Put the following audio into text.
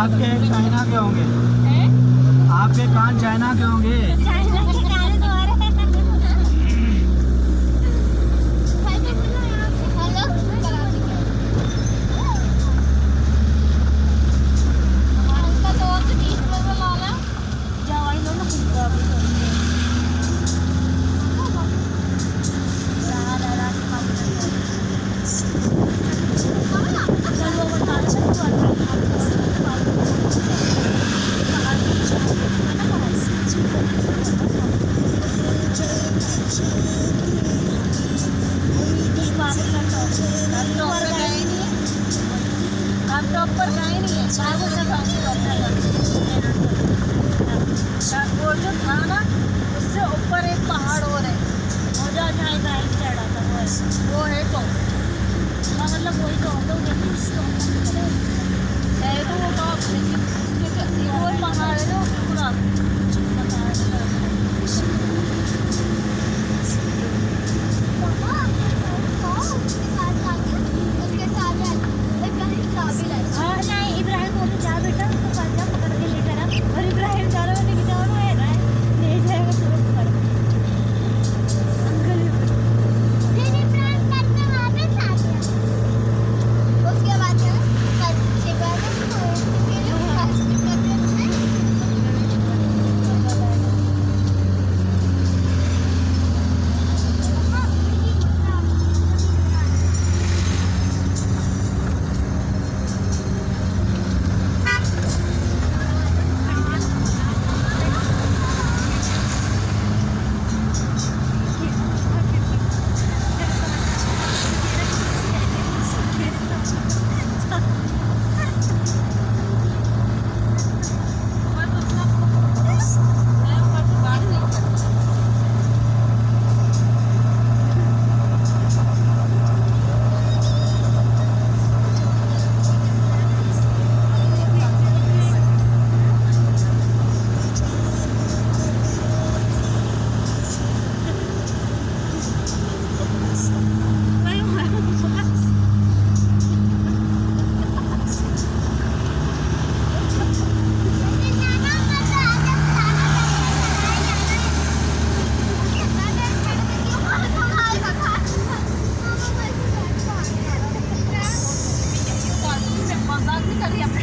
आपके चाइना के होंगे। आपके कान चाइना के होंगे। है लैपटॉप पर गए नहीं है उसे काम करना है। वो जो था ना उससे ऊपर एक पहाड़ और है। मज़ा आ जाएगा एक चढ़ा था वो वो है तो। हाँ, मतलब वही तो होता है तो वो टॉप लेकिन वो पहाड़ है ना Tadi.